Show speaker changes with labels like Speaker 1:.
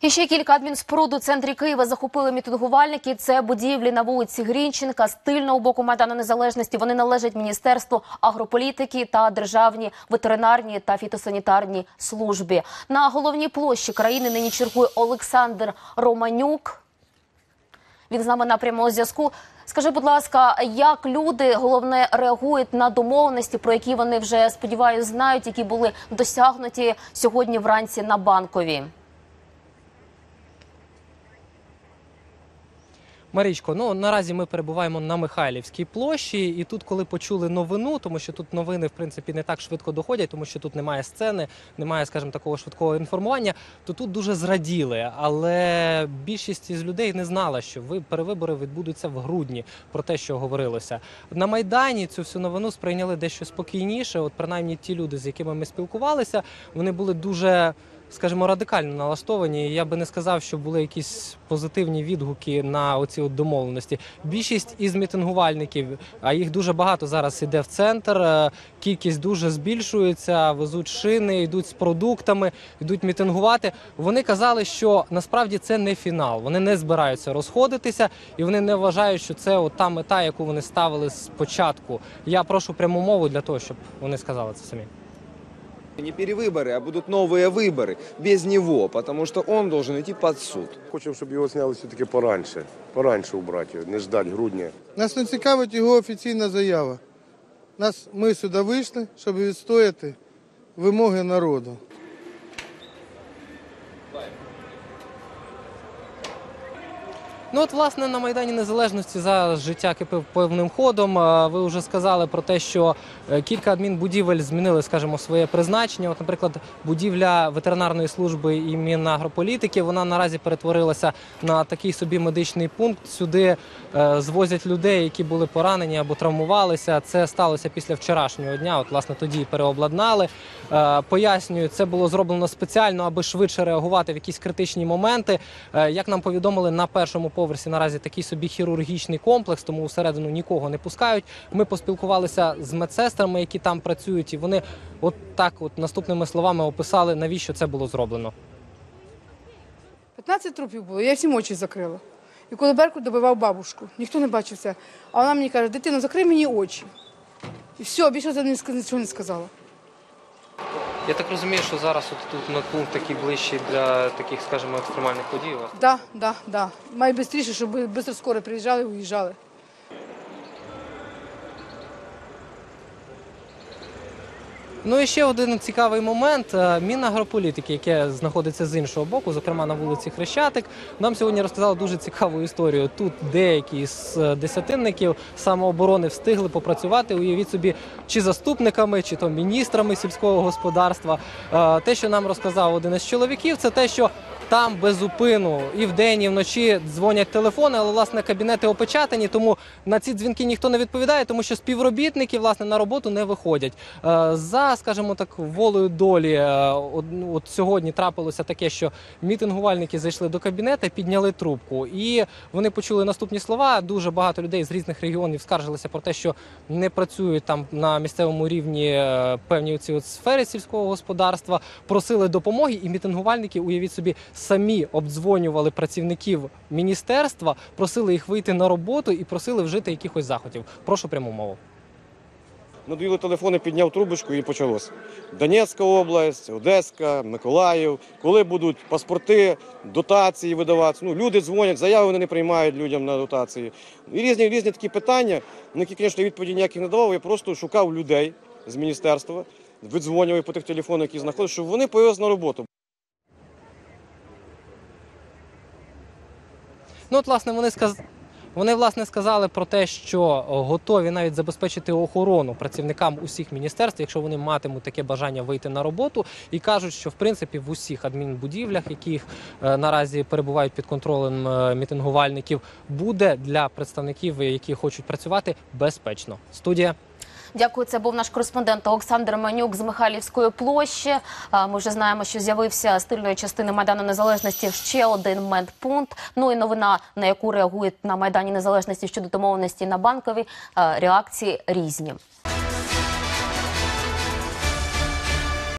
Speaker 1: І ще кілька адмінспоруд у центрі Києва захопили мітингувальники. Це будівлі на вулиці Грінченка з тильного боку Майдану Незалежності. Вони належать Міністерству агрополітики та державні ветеринарні та фітосанітарні службі. На головній площі країни нині чергує Олександр Романюк. Він з нами на прямому зв'язку. Скажи, будь ласка, як люди головне реагують на домовленості, про які вони вже сподіваюся знають, які були досягнуті сьогодні вранці на банковій?
Speaker 2: Марічко, ну наразі ми перебуваємо на Михайлівській площі, і тут, коли почули новину, тому що тут новини в принципі не так швидко доходять, тому що тут немає сцени, немає, скажімо, такого швидкого інформування, то тут дуже зраділи. Але більшість із людей не знала, що ви перевибори відбудуться в грудні, про те, що говорилося. На майдані цю всю новину сприйняли дещо спокійніше. От принаймні ті люди, з якими ми спілкувалися, вони були дуже скажімо, радикально налаштовані. Я би не сказав, що були якісь позитивні відгуки на оці от домовленості. Більшість із мітингувальників, а їх дуже багато зараз іде в центр. е, Кількість дуже збільшується, везуть шини, йдуть з продуктами, йдуть мітингувати. Вони казали, що насправді це не фінал. Вони не збираються розходитися, і вони не вважають, що це от та мета, яку вони ставили спочатку. Я прошу пряму мову для того, щоб вони сказали це самі.
Speaker 3: Не перевыборы, а будут новые выборы без него, потому что он должен идти под суд.
Speaker 4: Хочемо, щоб його зняли все-таки пораньше. Пораньше убрати його, не ждать грудня.
Speaker 5: Нас не цікавить його офіційна заява. Нас, ми сюди вийшли, щоб відстояти вимоги народу.
Speaker 2: Ну от власне на майдані Незалежності зараз життя кипив повним ходом. Ви вже сказали про те, що е, кілька адмінбудівель змінили, скажімо, своє призначення. От, наприклад, будівля ветеринарної служби і Мінагрополітики, вона наразі перетворилася на такий собі медичний пункт. Сюди е, звозять людей, які були поранені або травмувалися. Це сталося після вчорашнього дня. От, власне, тоді переобладнали. Е, Пояснюю, це було зроблено спеціально, аби швидше реагувати в якісь критичні моменти. Як нам повідомили, на першому поверсі наразі такий собі хірургічний комплекс, тому всередину нікого не пускають. Ми поспілкувалися з медсестрами, які там працюють, і вони от так, от наступними словами описали, навіщо це було зроблено.
Speaker 6: 15 трупів було, я всім очі закрила. І коли Беркут добивав бабушку, ніхто не бачив це. А вона мені каже, дитино, закрий мені очі. І все, більше нічого не сказала.
Speaker 2: Я так розумію, що зараз от тут пункт такий ближчий для таких, скажімо, екстремальних подій. у вас.
Speaker 6: Да, да, швидше, щоб швидко приїжджали і уїжджали.
Speaker 2: Ну і ще один цікавий момент. Е, Мінагрополітики, яке знаходиться з іншого боку, зокрема на вулиці Хрещатик, нам сьогодні розказали дуже цікаву історію. Тут деякі з десятинників самооборони встигли попрацювати. Уявіть собі, чи заступниками, чи то міністрами сільського господарства. Е, Те, що нам розказав один із чоловіків, це те, що там без зупину і вдень, і вночі дзвонять телефони, але власне кабінети опечатані, тому на ці дзвінки ніхто не відповідає, тому що співробітники власне на роботу не виходять. Е, За, скажімо так, волею долі, е, от, ну, от сьогодні трапилося таке, що мітингувальники зайшли до кабінету, підняли трубку, і вони почули наступні слова. Дуже багато людей з різних регіонів скаржилися про те, що не працюють там на місцевому рівні е, певні ці от сфери сільського господарства, просили допомоги, і мітингувальники, уявіть собі, самі обдзвонювали працівників міністерства, просили їх вийти на роботу і просили вжити якихось заходів. Прошу пряму мову.
Speaker 3: Надоїли телефони, підняв трубочку і почалось. Донецька область, Одеська, Миколаїв. Коли будуть паспорти, дотації видаватися. Ну, люди дзвонять, заяви вони не приймають людям на дотації. І різні різні такі питання, на які, звісно, відповіді ніяких не давав. Я просто шукав людей з міністерства, видзвонював по тих телефонах, які знаходять, щоб вони появилися на роботу.
Speaker 2: От, власне, вони сказ... Вони власне сказали про те, що готові навіть забезпечити охорону працівникам усіх міністерств, якщо вони матимуть таке бажання вийти на роботу, і кажуть, що в принципі в усіх адмінбудівлях, яких е, наразі перебувають під контролем е, мітингувальників, буде для представників, які хочуть працювати, безпечно. Студія.
Speaker 1: Дякую. Це був наш кореспондент Олександр Манюк з Михайлівської площі. Ми вже знаємо, що з'явився з тильної частини Майдану Незалежності ще один медпункт. Ну і новина, на яку реагують на Майдані Незалежності щодо домовленості на банкові. Реакції різні.